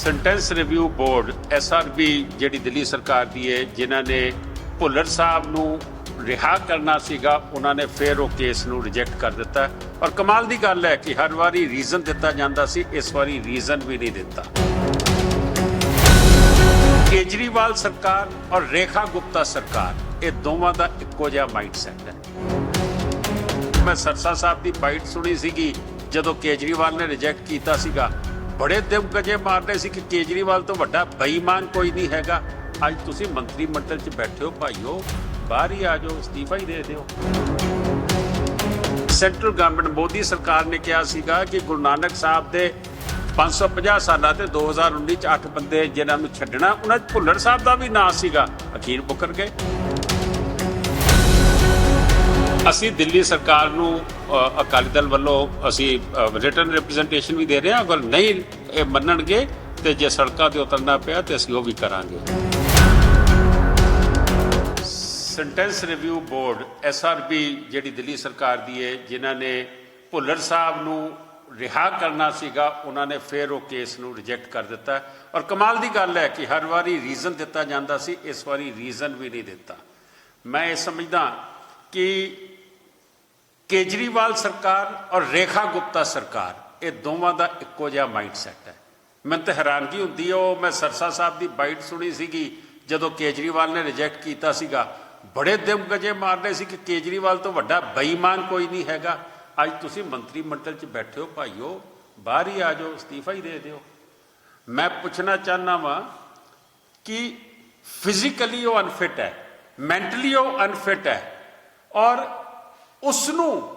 Sentence review board ਐਸਆਰਬੀ ਜਿਹੜੀ ਦਿੱਲੀ ਸਰਕਾਰ ਦੀ ਹੈ ਜਿਨ੍ਹਾਂ ਨੇ ਭੁੱਲਰ ਸਾਹਿਬ ਨੂੰ ਰਿਹਾ ਕਰਨਾ ਸੀਗਾ, ਉਹਨਾਂ ਨੇ ਫਿਰ ਉਹ ਕੇਸ ਨੂੰ ਰਿਜੈਕਟ ਕਰ ਦਿੱਤਾ। ਔਰ ਕਮਾਲ ਦੀ ਗੱਲ ਹੈ ਕਿ ਹਰ ਵਾਰੀ ਰੀਜ਼ਨ ਦਿੱਤਾ ਜਾਂਦਾ ਸੀ, ਇਸ ਵਾਰੀ ਰੀਜ਼ਨ ਵੀ ਨਹੀਂ ਦਿੱਤਾ। ਕੇਜਰੀਵਾਲ ਸਰਕਾਰ ਔਰ ਰੇਖਾ ਗੁਪਤਾ ਸਰਕਾਰ, ਇਹ ਦੋਵਾਂ ਦਾ ਇੱਕੋ ਜਿਹਾ ਮਾਈਂਡਸੈਟ ਹੈ। ਮੈਂ ਸਰਸਾ ਸਾਹਿਬ ਦੀ ਬਾਈਟ ਸੁਣੀ ਸੀਗੀ, ਜਦੋਂ ਕੇਜਰੀਵਾਲ ਨੇ ਰਿਜੈਕਟ ਕੀਤਾ ਸੀਗਾ ਬੜੇ ਦਿਮ ਗਜੇ ਮਾਰਦੇ ਸੀ ਕਿ ਕੇਜਰੀਵਾਲ ਤੋਂ ਵੱਡਾ ਬੇਈਮਾਨ ਕੋਈ ਨਹੀਂ ਹੈਗਾ। ਅੱਜ ਤੁਸੀਂ ਮੰਤਰੀ ਮੰਡਲ 'ਚ ਬੈਠੇ ਹੋ ਭਾਈਓ, ਬਾਹਰ ਹੀ ਆ ਜਾਓ, ਅਸਤੀਫਾ ਹੀ ਦੇ ਦਿਓ। ਸੈਂਟਰਲ ਗਵਰਨਮੈਂਟ ਮੋਦੀ ਸਰਕਾਰ ਨੇ ਕਿਹਾ ਸੀਗਾ ਕਿ ਗੁਰੂ ਨਾਨਕ ਸਾਹਿਬ ਦੇ 550 ਸਾਲਾਂ ਤੇ 2019 ਚ 8 ਬੰਦੇ ਜਿਨ੍ਹਾਂ ਨੂੰ ਛੱਡਣਾ, ਉਹਨਾਂ 'ਚ ਭੁੱਲਰ ਸਾਹਿਬ ਦਾ ਵੀ ਨਾਂ ਸੀਗਾ। ਅਖੀਰ ਬੁੱਕਰ ਗਏ। ਅਸੀਂ ਦਿੱਲੀ ਸਰਕਾਰ ਨੂੰ ਅਕਾਲੀ ਦਲ ਵੱਲੋਂ ਅਸੀਂ ਰਿਟਰਨ ਰਿਪਰੈਜ਼ੈਂਟੇਸ਼ਨ ਵੀ ਦੇ ਰਹੇ ਹਾਂ। ਅਗਰ ਨਹੀਂ ਇਹ ਮੰਨਣਗੇ ਤੇ ਜੇ ਸੜਕਾਂ ਤੇ ਉਤਰਨਾ ਪਿਆ ਤੇ ਅਸੀਂ ਉਹ ਵੀ ਕਰਾਂਗੇ। ਸੈਂਟੈਂਸ ਰਿਵਿਊ ਬੋਰਡ ਐਸਆਰਬੀ ਜਿਹੜੀ ਦਿੱਲੀ ਸਰਕਾਰ ਦੀ ਹੈ ਜਿਨ੍ਹਾਂ ਨੇ ਭੁੱਲਰ ਸਾਹਿਬ ਨੂੰ ਰਿਹਾ ਕਰਨਾ ਸੀਗਾ, ਉਹਨਾਂ ਨੇ ਫਿਰ ਉਹ ਕੇਸ ਨੂੰ ਰਿਜੈਕਟ ਕਰ ਦਿੱਤਾ। ਔਰ ਕਮਾਲ ਦੀ ਗੱਲ ਹੈ ਕਿ ਹਰ ਵਾਰੀ ਰੀਜ਼ਨ ਦਿੱਤਾ ਜਾਂਦਾ ਸੀ, ਇਸ ਵਾਰੀ ਰੀਜ਼ਨ ਵੀ ਨਹੀਂ ਦਿੱਤਾ। ਮੈਂ ਇਹ ਸਮਝਦਾ ਕਿ ਕੇਜਰੀਵਾਲ ਸਰਕਾਰ ਔਰ ਰੇਖਾ ਗੁਪਤਾ ਸਰਕਾਰ, ਇਹ ਦੋਵਾਂ ਦਾ ਇੱਕੋ ਜਿਹਾ ਮਾਈਂਡਸੈਟ ਹੈ। ਮੈਨੂੰ ਤਾਂ ਹੈਰਾਨਗੀ ਹੁੰਦੀ ਹੈ, ਉਹ ਮੈਂ ਸਰਸਾ ਸਾਹਿਬ ਦੀ ਬਾਈਟ ਸੁਣੀ ਸੀਗੀ, ਜਦੋਂ ਕੇਜਰੀਵਾਲ ਨੇ ਰਿਜੈਕਟ ਕੀਤਾ ਸੀਗਾ। ਬੜੇ ਦਿਮ ਗਜੇ ਮਾਰਦੇ ਸੀ ਕਿ ਕੇਜਰੀਵਾਲ ਤੋਂ ਵੱਡਾ ਬੇਈਮਾਨ ਕੋਈ ਨਹੀਂ ਹੈਗਾ। ਅੱਜ ਤੁਸੀਂ ਮੰਤਰੀ ਮੰਡਲ 'ਚ ਬੈਠੇ ਹੋ, ਭਾਈਓ, ਬਾਹਰ ਹੀ ਆ ਜਾਓ, ਅਸਤੀਫਾ ਹੀ ਦੇ ਦਿਓ। ਮੈਂ ਪੁੱਛਣਾ ਚਾਹਨਾ ਵਾਂ ਕਿ ਫਿਜ਼ੀਕਲੀ ਉਹ ਅਨਫਿਟ ਹੈ ਮੈਂਟਲੀ ਉਹ ਅਨਫਿਟ ਹੈ ਔਰ ਉਸ ਨੂੰ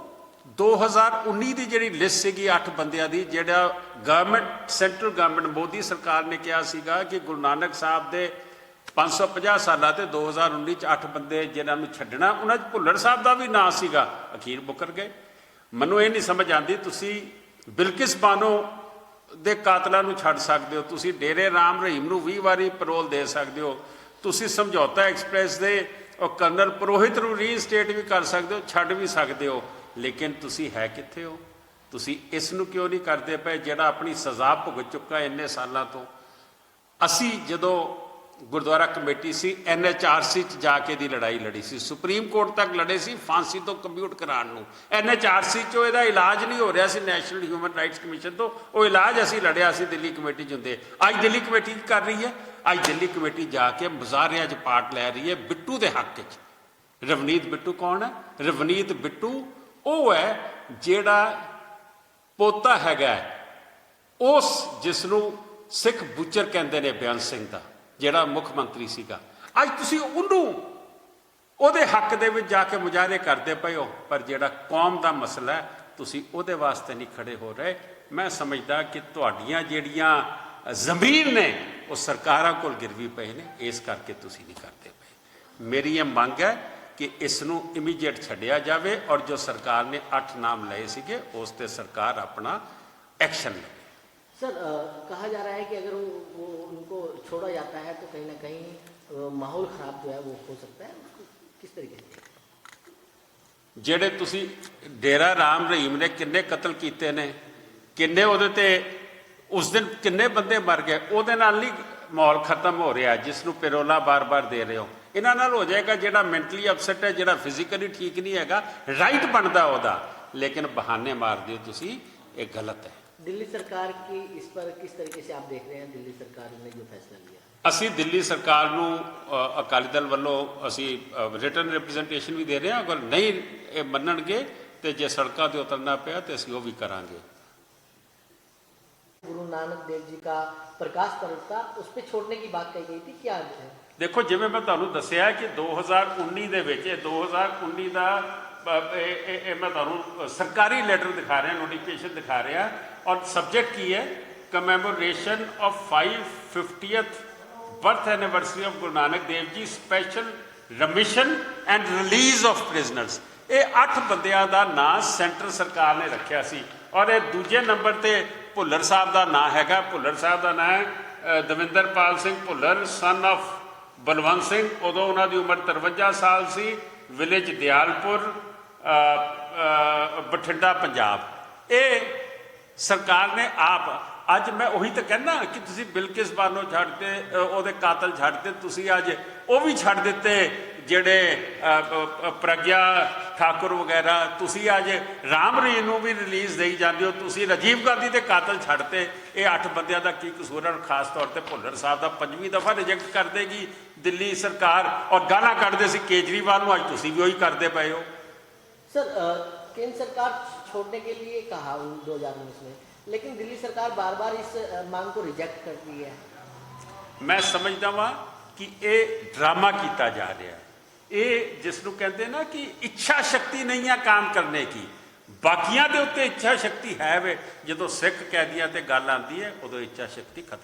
2019 ਦੀ ਜਿਹੜੀ ਲਿਸਟ ਸੀਗੀ 8 ਬੰਦਿਆਂ ਦੀ, ਜਿਹੜਾ ਗਵਰਨਮੈਂਟ ਸੈਂਟਰਲ ਗਵਰਨਮੈਂਟ ਮੋਦੀ ਸਰਕਾਰ ਨੇ ਕਿਹਾ ਸੀਗਾ ਕਿ ਗੁਰੂ ਨਾਨਕ ਸਾਹਿਬ ਦੇ 550 ਸਾਲਾਂ ਤੇ 2019 ਚ 8 ਬੰਦੇ ਜਿਹਨਾਂ ਨੂੰ ਛੱਡਣਾ, ਉਹਨਾਂ 'ਚ ਭੁੱਲਰ ਸਾਹਿਬ ਦਾ ਵੀ ਨਾਂ ਸੀਗਾ। ਅਖੀਰ ਬੁੱਕਰ ਗਏ। ਮੈਨੂੰ ਇਹ ਨਹੀਂ ਸਮਝ ਆਉਂਦੀ, ਤੁਸੀਂ ਬਿਲਕਿਸ ਬਾਨੋ ਦੇ ਕਾਤਲਾਂ ਨੂੰ ਛੱਡ ਸਕਦੇ ਹੋ, ਤੁਸੀਂ ਡੇਰੇ ਰਾਮ ਰਹੀਮ ਨੂੰ 20 ਵਾਰੀ ਪੈਰੋਲ ਦੇ ਸਕਦੇ ਹੋ, ਤੁਸੀਂ ਸਮਝੌਤਾ ਐਕਸਪ੍ਰੈਸ ਦੇ ਉਹ ਕਰਨਲ ਪੁਰੋਹਿਤ ਨੂੰ ਰੀਇਨਸਟੇਟ ਵੀ ਕਰ ਸਕਦੇ ਹੋ, ਛੱਡ ਵੀ ਸਕਦੇ ਹੋ। ਲੇਕਿਨ ਤੁਸੀਂ ਹੈ ਕਿੱਥੇ ਹੋ? ਤੁਸੀਂ ਇਸ ਨੂੰ ਕਿਉਂ ਨਹੀਂ ਕਰਦੇ ਪਏ ਜਿਹੜਾ ਆਪਣੀ ਸਜ਼ਾ ਭੁਗਤ ਚੁੱਕਾ ਇੰਨੇ ਸਾਲਾਂ ਤੋਂ? ਅਸੀਂ ਜਦੋਂ ਗੁਰਦੁਆਰਾ ਕਮੇਟੀ ਸੀ ਐਨਐਚਆਰਸੀ ਚ ਜਾ ਕੇ ਦੀ ਲੜਾਈ ਲੜੀ ਸੀ। ਸੁਪਰੀਮ ਕੋਰਟ ਤੱਕ ਲੜੇ ਸੀ, ਫਾਂਸੀ ਤੋਂ ਕੰਪਿਊਟ ਕਰਾਉਣ ਨੂੰ। ਐਨਐਚਆਰਸੀ ਚੋਂ ਇਹਦਾ ਇਲਾਜ ਨਹੀਂ ਹੋ ਰਿਹਾ ਸੀ, ਨੈਸ਼ਨਲ ਹਿਊਮਨ ਰਾਈਟਸ ਕਮਿਸ਼ਨ ਤੋਂ। ਉਹ ਇਲਾਜ ਅਸੀਂ ਲੜਿਆ ਸੀ ਦਿੱਲੀ ਕਮੇਟੀ ਚ ਹੁੰਦੇ। ਅੱਜ ਦਿੱਲੀ ਕਮੇਟੀ ਕੀ ਕਰ ਰਹੀ ਹੈ? ਅੱਜ ਦਿੱਲੀ ਕਮੇਟੀ ਜਾ ਕੇ ਮੁਜ਼ਾਹਰਿਆਂ 'ਚ ਪਾਰਟ ਲੈ ਰਹੀ ਹੈ ਬਿੱਟੂ ਦੇ ਹੱਕ 'ਚ। ਰਵਨੀਤ ਬਿੱਟੂ ਕੌਣ ਹੈ? ਰਵਨੀਤ ਬਿੱਟੂ, ਉਹ ਹੈ ਜਿਹੜਾ ਪੋਤਾ ਹੈਗਾ ਉਸ ਜਿਸ ਨੂੰ ਸਿੱਖ ਬੁੱਚਰ ਕਹਿੰਦੇ ਨੇ ਬਿਆਨ ਸਿੰਘ ਦਾ। ਜਿਹੜਾ ਮੁੱਖ ਮੰਤਰੀ ਸੀਗਾ। ਅੱਜ ਤੁਸੀਂ ਉਹਨੂੰ, ਉਹਦੇ ਹੱਕ ਦੇ ਵਿੱਚ ਜਾ ਕੇ ਮੁਜ਼ਾਹਰੇ ਕਰਦੇ ਪਏ ਹੋ, ਪਰ ਜਿਹੜਾ ਕੌਮ ਦਾ ਮਸਲਾ ਹੈ, ਤੁਸੀਂ ਉਹਦੇ ਵਾਸਤੇ ਨਹੀਂ ਖੜੇ ਹੋ ਰਹੇ। ਮੈਂ ਸਮਝਦਾ ਕਿ ਤੁਹਾਡੀਆਂ ਜਿਹੜੀਆਂ ਜ਼ਮੀਰ ਨੇ, ਉਹ ਸਰਕਾਰਾਂ ਕੋਲ ਗਿਰਵੀ ਪਏ ਨੇ, ਇਸ ਕਰਕੇ ਤੁਸੀਂ ਨਹੀਂ ਕਰਦੇ ਪਏ। ਮੇਰੀ ਇਹ ਮੰਗ ਹੈ ਕਿ ਇਸ ਨੂੰ ਇਮੀਡੀਏਟ ਛੱਡਿਆ ਜਾਵੇ ਔਰ ਜੋ ਸਰਕਾਰ ਨੇ 8 ਨਾਮ ਲਏ ਸੀਗੇ, ਉਸ ਤੇ ਸਰਕਾਰ ਆਪਣਾ ਐਕਸ਼ਨ ਲਵੇ। सर अ, कहा जा रहा है कि अगर वो, वो उनको छोड़ा जाता है तो कहीं ना कहीं अ, माहौल खराब जो है वो हो सकता है उसको किस तरीके से ਜਿਹੜੇ ਤੁਸੀਂ ਡੇਰਾ ਰਾਮ ਰਹੀਮ ਨੇ ਕਿੰਨੇ ਕਤਲ ਕੀਤੇ ਨੇ ਕਿੰਨੇ ਉਹਦੇ ਤੇ ਉਸ ਦਿਨ ਕਿੰਨੇ ਬੰਦੇ ਮਰ ਗਏ ਉਹਦੇ ਨਾਲ ਨਹੀਂ ਮਾਹੌਲ ਖਤਮ ਹੋ ਰਿਹਾ ਜਿਸ ਨੂੰ ਪੈਰੋਲਾ ਬਾਰ-ਬਾਰ ਦੇ ਰਹੇ ਹੋ ਇਹਨਾਂ ਨਾਲ ਹੋ ਜਾਏਗਾ ਜਿਹੜਾ ਮੈਂਟਲੀ ਅਪਸੈਟ ਹੈ ਜਿਹੜਾ ਫਿਜ਼ੀਕਲੀ ਠੀਕ ਨਹੀਂ ਹੈਗਾ ਰਾਈਟ ਬਣਦਾ ਉਹਦਾ ਲੇਕਿਨ ਬਹਾਨੇ ਮਾਰਦੇ ਹੋ ਤੁਸੀਂ ਇਹ ਗਲਤ ਹੈ दिल्ली सरकार की इस पर किस तरीके से आप देख रहे हैं दिल्ली सरकार ने जो फैसला लिया ਅਸੀਂ ਦਿੱਲੀ ਸਰਕਾਰ ਨੂੰ ਅ, ਅਕਾਲੀ ਦਲ ਵੱਲੋਂ ਅਸੀਂ ਰਿਟਰਨ ਰਿਪਰੈਜ਼ੈਂਟੇਸ਼ਨ ਵੀ ਦੇ ਰਹੇ ਹਾਂ ਅਗਰ ਨਹੀਂ ਇਹ ਮੰਨਣਗੇ ਤੇ ਜੇ ਸੜਕਾਂ ਤੇ ਉਤਰਨਾ ਪਿਆ ਤੇ ਅਸੀਂ ਉਹ ਵੀ ਕਰਾਂਗੇ गुरु नानक देव जी का प्रकाश पर्व था उस पर छोड़ने की बात कही गई थी क्या है ਦੇਖੋ ਜਿਵੇਂ ਮੈਂ ਤੁਹਾਨੂੰ ਦੱਸਿਆ ਕਿ 2019 ਦੇ ਵਿੱਚ ਇਹ 2019 ਦਾ ਅ, ਇਹ ਇਹ- ਇਹ ਮੈਂ ਤੁਹਾਨੂੰ ਸਰਕਾਰੀ ਲੈਟਰ ਦਿਖਾ ਰਿਹਾ ਨੋਟੀਫਿਕੇਸ਼ਨ ਦਿਖਾ ਰਿਹਾ ਔਰ ਸਬਜੈਕਟ ਕੀ ਹੈ? Commemoration of 550th birth anniversary of Guru Nanak Dev ji special remission and release of prisoners ਇਹ 8 ਬੰਦਿਆਂ ਦਾ ਨਾਂ ਸੈਂਟਰ ਸਰਕਾਰ ਨੇ ਰੱਖਿਆ ਸੀ ਔਰ ਇਹ ਦੂਜੇ ਨੰਬਰ ਤੇ ਭੁੱਲਰ ਸਾਹਿਬ ਦਾ ਨਾਂ ਹੈਗਾ। ਭੁੱਲਰ ਸਾਹਿਬ ਦਾ ਨਾਂ ਹੈ ਦਵਿੰਦਰਪਾਲ ਸਿੰਘ ਭੁੱਲਰ ਸਨ ਆਫ ਬਲਵੰਤ ਸਿੰਘ। ਉਦੋਂ ਉਹਨਾਂ ਦੀ ਉਮਰ 53 ਸਾਲ ਸੀ। ਵਿਲੇਜ ਦਿਆਲਪੁਰ ਬਠਿੰਡਾ, ਪੰਜਾਬ। ਇਹ ਸਰਕਾਰ ਨੇ ਆਪ, ਅੱਜ ਮੈਂ ਉਹੀ ਤਾਂ ਕਹਿੰਦਾ ਕਿ ਤੁਸੀਂ ਬਿਲਕਿਸ ਬਾਨੋ ਛੱਡਦੇ ਉਹਦੇ ਕਾਤਲ ਛੱਡ ਛੱਡਦੇ ਤੁਸੀਂ ਅੱਜ ਉਹ ਵੀ ਛੱਡ ਦਿੱਤੇ, ਜਿਹੜੇ ਪ੍ਰਗਿਆ ਠਾਕੁਰ ਵਗੈਰਾ, ਤੁਸੀਂ ਅੱਜ ਰਾਮ ਰੀ ਨੂੰ ਵੀ ਰਿਲੀਜ਼ ਦੇਈ ਜਾਂਦੇ ਹੋ, ਤੁਸੀਂ ਰਜੀਵ ਗਾਂਧੀ ਦੇ ਕਾਤਲ ਛੱਡਤੇ ਇਹ ਅੱਠ ਬੰਦਿਆਂ ਦਾ ਕੀ ਕਸੂਰ ਹੈ? ਖਾਸ ਤੌਰ ਤੇ ਭੁੱਲਰ ਸਾਹਿਬ ਦਾ ਪੰਜਵੀਂ ਦਫਾ ਰਿਜੈਕਟ ਕਰ ਦੇਗੀ ਦਿੱਲੀ ਸਰਕਾਰ, ਔਰ ਗਾਲਾਂ ਕੱਢਦੇ ਸੀ ਕੇਜਰੀਵਾਲ ਨੂੰ, ਅੱਜ ਤੁਸੀਂ ਵੀ ਉਹੀ ਕਰਦੇ ਪਏ ਹੋ। ਸਰ केंद्र सरकार छोड़ने के लिए कहा दो हजार उन्नीस में लेकिन दिल्ली सरकार बार बार इस अ, मांग को रिजेक्ट करती है ਮੈਂ ਸਮਝਦਾ ਵਾਂ ਕਿ ਇਹ ਡਰਾਮਾ ਕੀਤਾ ਜਾ ਰਿਹਾ ਹੈ ਇਹ ਜਿਸ ਨੂੰ ਕਹਿੰਦੇ ਨਾ ਕਿ ਇੱਛਾ ਸ਼ਕਤੀ ਨਹੀਂ ਹੈ ਕੰਮ ਕਰਨੇ ਕੀ ਬਾਕੀਆਂ ਦੇ ਉੱਤੇ ਇੱਛਾ ਸ਼ਕਤੀ ਹੈ ਵੇ ਜਦੋਂ ਸਿੱਖ ਕੈਦੀਆਂ ਤੇ ਗੱਲ ਆਉਂਦੀ ਹੈ ਉਦੋਂ ਇੱਛਾ ਸ਼ਕਤੀ ਖਤਮ